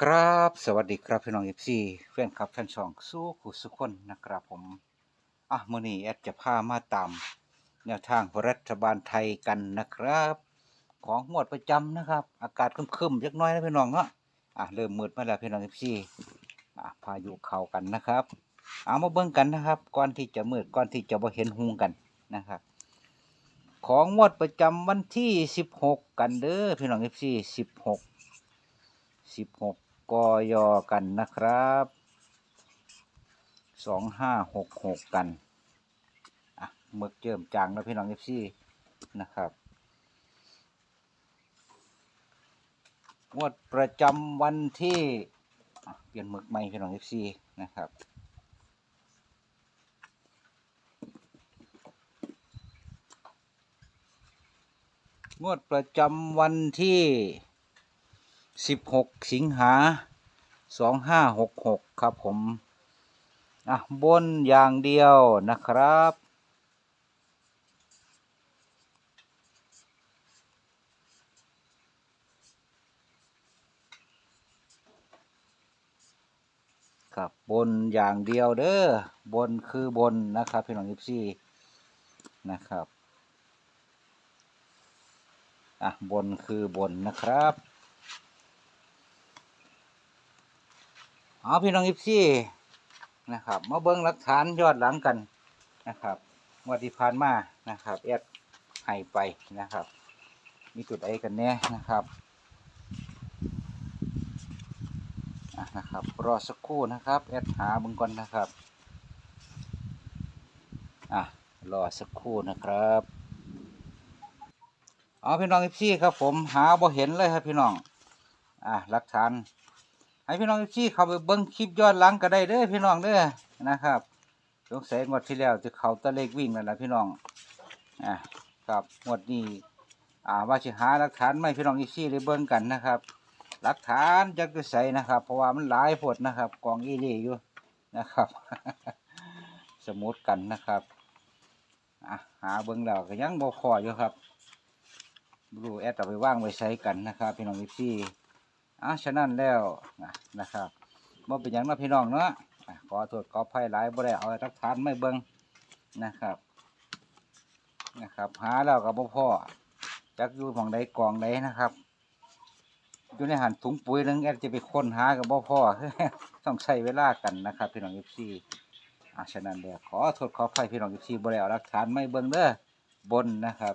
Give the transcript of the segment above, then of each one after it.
ครับ สวัสดีครับพี่น้องเอฟซีแฟนคลับแฟนช่องสู้ผู้สุขคนนะครับผม อะมือนี้แอดจะพามาตามแนวทางรัฐบาลไทยกันนะครับ ของงวดประจำนะครับ อากาศคึมๆเล็กน้อยนะพี่น้องเนาะอะเริ่มมืดมาแล้วพี่น้องเอฟซีอะพายุเข้ากันนะครับ เอามาเบิ่งกันนะครับ ก่อนที่จะมืดก่อนที่จะบ่เห็นหุงกันนะครับ ของงวดประจำวันที่16กันเด้อพี่น้องเอฟซี16 16ก ยกันนะครับ2566กันอะหมึกเจิมจางแล้วพี่น้องเอฟซีนะครับงวดประจำวันที่เปลี่ยนหมึกใหม่พี่น้องเอฟซีนะครับงวดประจำวันที่ 16 สิงหา 2566 ครับผม อะ บนอย่างเดียวนะครับ ครับ บนอย่างเดียวเด้อ บนคือบนนะครับ พี่น้องยิปซี่นะครับ อะ บนคือบนนะครับ เอาพี่น้องอิฟซี่นะครับ มาเบิ้งหลักฐานยอดหลังกันนะครับงวดที่ผ่านมานะครับแอดให้ไปนะครับ มีจุดไอกันแน่นะครับนะครับรอสักครู่นะครับแอดหาเบึงก่อนนะครับอะรอสักครู่นะครับเอาพี่น้องอิฟซี่ครับผมหาบ่เห็นเลยครับพี่น้องอะหลักฐาน ให้พี่น้องที่เข้าไปเบิ้งคลิปย้อนหลังก็ได้เด้อพี่น้องเด้อนะครับสงสัยงวดที่แล้วจะเขาตะเลขวิ่งนั่นะพี่น้องอ่าครับงวดนี้อ่าว่าจะหาหลักฐานไม่พี่น้องอีซี่ได้เบิ้งกันนะครับ หลักฐานจะกระใสนะครับ เพราะว่ามันหลายผดนะครับกองอีเล่อยู่นะครับ สมุดกันนะครับอะหาเบิ้งแล้วก็ยังบ่พออยู่ครับดูแอดเอาไปว่างไว้ใช้กันนะครับ พี่น้องอีซี่ อะฉะนั้นแล้วนะนะครับบ่เป็นอย่างเน้พี่น้องเนาะขอโทษขออภัยหลายบ่ได้เอาหลักฐานไม่เบิ่งนะครับ นะครับ หาแล้วก็บ่พอจักอยู่หม่องใดกองใดนะครับ อยู่ในหันถุงปุ๋ยนึงแอดจะไปค้นหากับบ่พอต้องใช้เวลากันนะครับ พี่น้อง FC อะฉะนั้นแล้วขอโทษขออภัยพี่น้อง FC บ่ได้เอาหลักฐานไม่เบิ่งเด้อบนนะครับ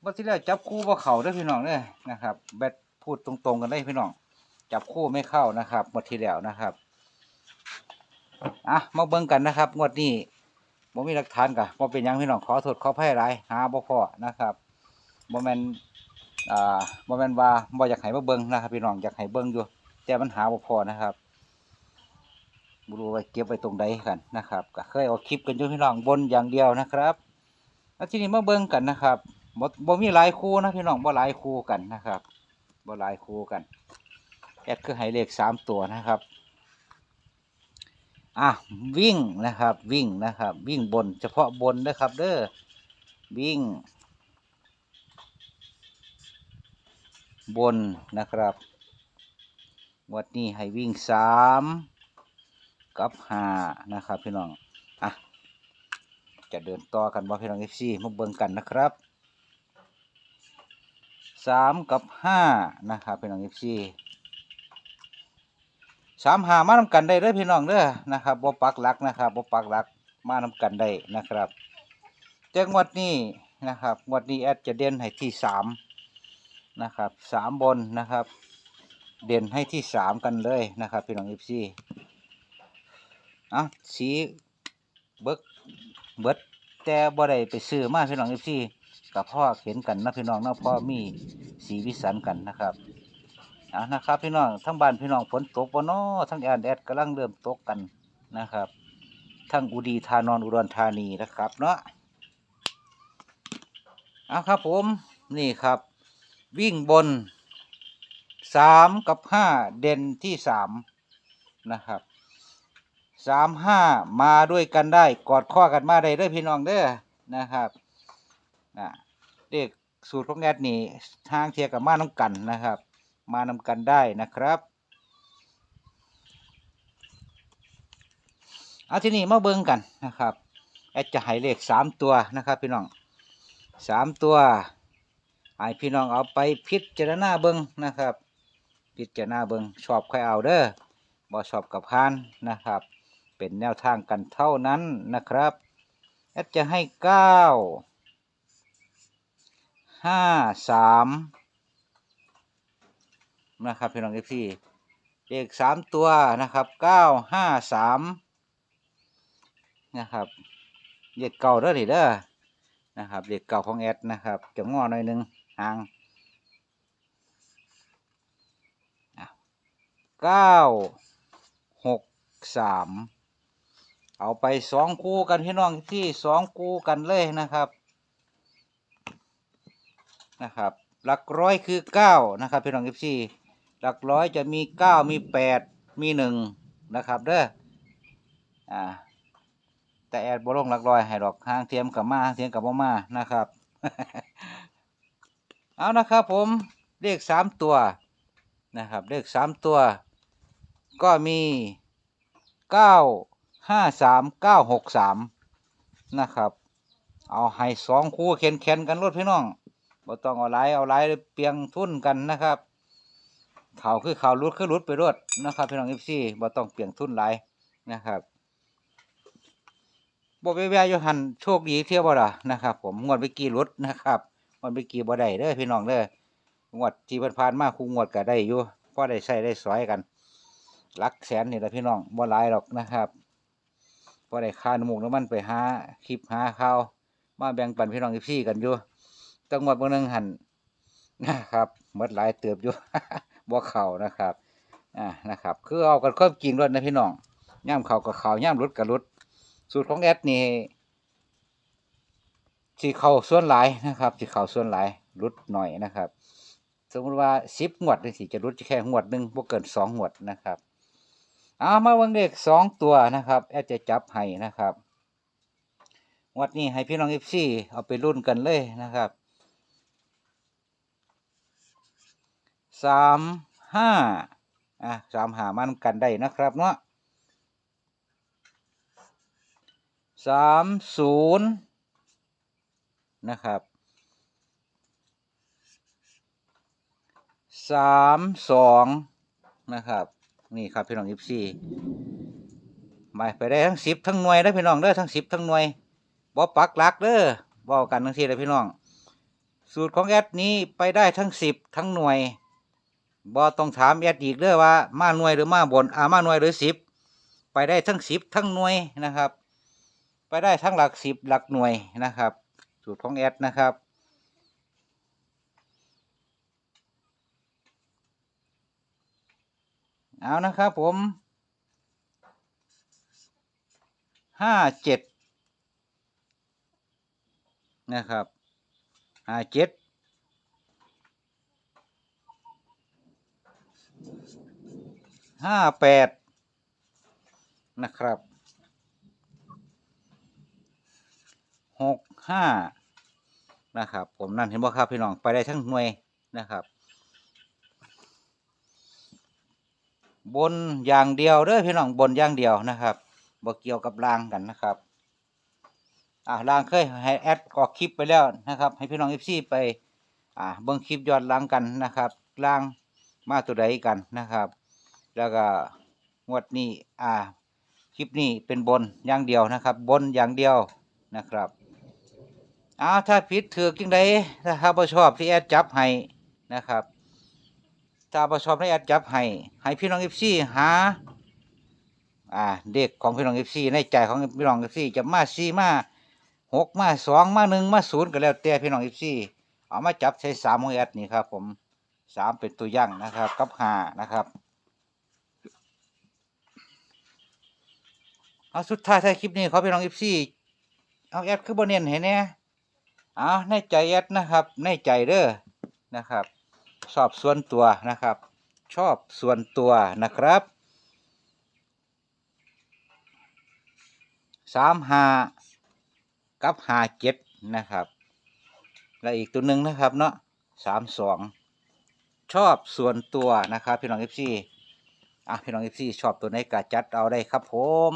เมื่ที่แล้วจับคู่บ่เข้าเด้อพี่น้องเด้อนะครับ แบต พูดตรงๆกันได้พี่น้อง จับคู่ไม่เข้านะครับหมดทีแล้วนะครับอะมาเบิ่งกันนะครับ งวดนี้บ่มีหลักฐานกะบ่เป็นยังพี่น้องขอโทษขออภัยหลายหาบ่พอนะครับบ่แมนอ่าบ่แมนว่าบ่อยากให้มาเบิ่งนะครับ พี่น้องอยากให้เบิ่งอยู่ แต่มันหาบ่พอนะครับบ่รู้ว่าเก็บไว้ตรงใดกันนะครับก็เคยเอาคลิปกันอยู่พี่น้องบนอย่างเดียวนะครับแล้วทีนี้มาเบิ่งกันนะครับบ่บ่มีหลายคู่นะพี่น้องบ่หลายคู่กันนะครับ บหลายคู่กันแอดคือให้เลขสามตัวนะครับ อะวิ่งนะครับวิ่งนะครับ วิ่งบนเฉพาะบนนะครับเด้อวิ่ง บนนะครับวันนี้ให้วิ่งสามกับหานะครับพี่น้อง อะ จะเดินต่อกันว่าพี่น้องเอฟซีมาเบิ่งกันนะครับ สามกับห้านะครับพี่น้องเอฟซีสามหามานำกันได้เด้อพี่น้องเด้อนะครับบ่ปักหลักนะครับบ่ปักหลักมานำกันได้นะครับแต่งวดนี้นะครับงวดนี้แอดจะเด่นให้ที่สามนะครับสามบนนะครับ เด่นให้ที่สามกันเลยนะครับพี่น้องเอฟซีอะสีเบิกเบิดแต่บ่ได้ไปซื้อมาพี่น้องเอฟซี กับพ่อเห็นกันนะพี่น้องนะพ่อมีสีวิสันกันนะครับอะนะครับ พี่น้องทั้งบ้านพี่น้องฝนตกบ่เนาะทั้งแอนแอดกำลังเริ่มตกกันนะครับ ทั้งอุดีธานอนอุดรธานีนะครับเนาะเอาครับผมนี่ครับ วิ่งบนสามกับห้าเด่นที่สามนะครับสามห้ามาด้วยกันได้ กอดข้อกันมาได้เด้อพี่น้องเด้อนะครับ นะเลขสูตรของแอดนี่ทางเทียกับมาน้ำกันนะครับ มาน้ำกันได้นะครับเอาที่นี่มาเบิ้งกันนะครับแอดจะให้เลขสามตัวนะครับพี่น้องสามตัวให้พี่น้องเอาไปพิจารณาเบิ้งนะครับ พิจารณาเบิ้งชอบใครเอาเด้อบ่ชอบกับพานนะครับ เป็นแนวทางกันเท่านั้นนะครับแอดจะให้เก้า ห้าสามนะครับพี่น้องเอฟซีเลขสามตัวนะครับเก้าห้าสามนะครับเลขเก่าเด้อนี่เด้อนะครับเลขเก่าของแอดนะครับจะงอหน่อยหนึงห่างเก้าหกสามเอาไปสองคู่กันพี่น้องที่สองคู่กันเลยนะครับ นะครับ หลักร้อยคือเก้านะครับพี่น้องเอฟซีหลักร้อยจะมีเก้ามีแปดมีหนึ่งนะครับเด้ออ่าแต่แอดบอลงหลักร้อยให้ดอกห้างเทียมกับมาห้างเทียมกับบ่มานะครับ เอานะครับผมเลขสามตัวนะครับเลขสามตัว ก็มีเก้าห้าสามเก้าหกสามนะครับ เอาให้สองคู่เข็นแขนๆกันรถพี่น้อง บ่ต้องเอาหลายเอาหลายเปียงทุ่นกันนะครับเขาคือเขารุดคือรุดไปรวดนะครับพี่น้องเอฟซีบ่ต้องเปียงทุ่นหลายนะครับบ่ไปแวะอยู่หันโชคดีเที่ยวบ่ล่ะนะครับ ผมงวดไปกี่รุดนะครับงวดไปกี่บ่ได้เด้อพี่น้องเด้องวดที่ผ่านๆมาคู่งวดก็ได้อยู่พอได้ใช้ได้สอยกันลักแสนนี่แหละพี่น้องบ่หลายหรอกนะครับพอได้ค่าน้ำมูกน้ำมันไปหาคลิปหาข่าวมาแบ่งปันพี่น้องเอฟซีกันอยู่ จังหวัดบางนึงหันนะครับหมดหลายเติบอยู่บ่เข่านะครับอ่านะครับ คือเอากันความจริงรถนะพี่น้องย่ำเข่ากับเข่าย่ำรุดกับรุดสูตรของแอดนี่สีเข่าส่วนหลายนะครับสีเข่าส่วนหลายรุดหน่อยนะครับ สมมติว่าสิบงวดนี่สิจะรุดแค่งวดหนึ่งบ่เกินสองงวดนะครับเอามาวันเด็กสองตัวนะครับ แอดจะจับให้นะครับงวดนี้ให้พี่น้องเอฟซีเอาไปรุ่นกันเลยนะครับ สามห้าอะสามหามันกันได้นะครับเนาะสามศูนย์นะครับสามสองนะครับ นี่ครับพี่น้องยิบสี่ไปไปได้ทั้งสิบทั้งหน่วยได้พี่น้องเด้อทั้งสิบทั้งหน่วยบ่ปักลักเด้อบอกกันทั้งทีเลยพี่น้อง สูตรของแอดนี้ไปได้ทั้งสิบทั้งหน่วย บ่ต้องถามแอดอีกเด้อว่ามาหน่วยหรือมาบนอามาหน่วยหรือสิบไปได้ทั้งสิบทั้งหน่วยนะครับ ไปได้ทั้งหลักสิบหลักหน่วยนะครับ สูตรของแอดนะครับเอานะครับผมห้าเจ็ดนะครับห้าเจ็ด ห้าแปดนะครับหกห้านะครับ ผมนั่นเห็นบ่ครับพี่น้องไปได้ทั้งหน่วยนะครับ บนอย่างเดียวเด้อพี่น้องบนอย่างเดียวนะครับบ่เกี่ยวกับรางกันนะครับอ่าล่างเคยให้แอดกอกคลิปไปแล้วนะครับ ให้พี่น้องเอฟซีไปอ่าเบิ่งคลิปยอนหลังกันนะครับล่างมาตัวใดกันนะครับ แล้วก็งวดนี้อ่าคลิปนี้เป็นบนอย่างเดียวนะครับ บนอย่างเดียวนะครับอ้าวถ้าผิดถือกิ่งใดถ้าบ่ชอบที่แอดจับให้นะครับถ้าบ่ชอบที่แอดจับให้ให้พี่น้องเอฟซีหาอ่าเด็กของพี่น้องเอฟซีในใจของพี่น้องเอฟซีจะมาซีมาหกมาสองมาหนึ่งมาศูนย์ก็แล้วแต่พี่น้องเอฟซีเอามาจับใช้สามของแอดนี่ครับผมสามเป็นตัวอย่างนะครับกับห้านะครับ เอาสุดท้ายท้ายคลิปนี้ขอพี่น้องเอฟซี่เอาแอดคือบนเนียนเห็นแน่เอาในใจแอดนะครับในใจเด้อนะครับชอบส่วนตัวนะครับ ชอบส่วนตัวนะครับสามหากับหาเจ็ดนะครับ และอีกตัวหนึ่งนะครับเนาะสามสองชอบส่วนตัวนะครับพี่น้องเอฟซีอะพี่น้องเอฟซีชอบตัวไหนก็จัดเอาได้ครับผม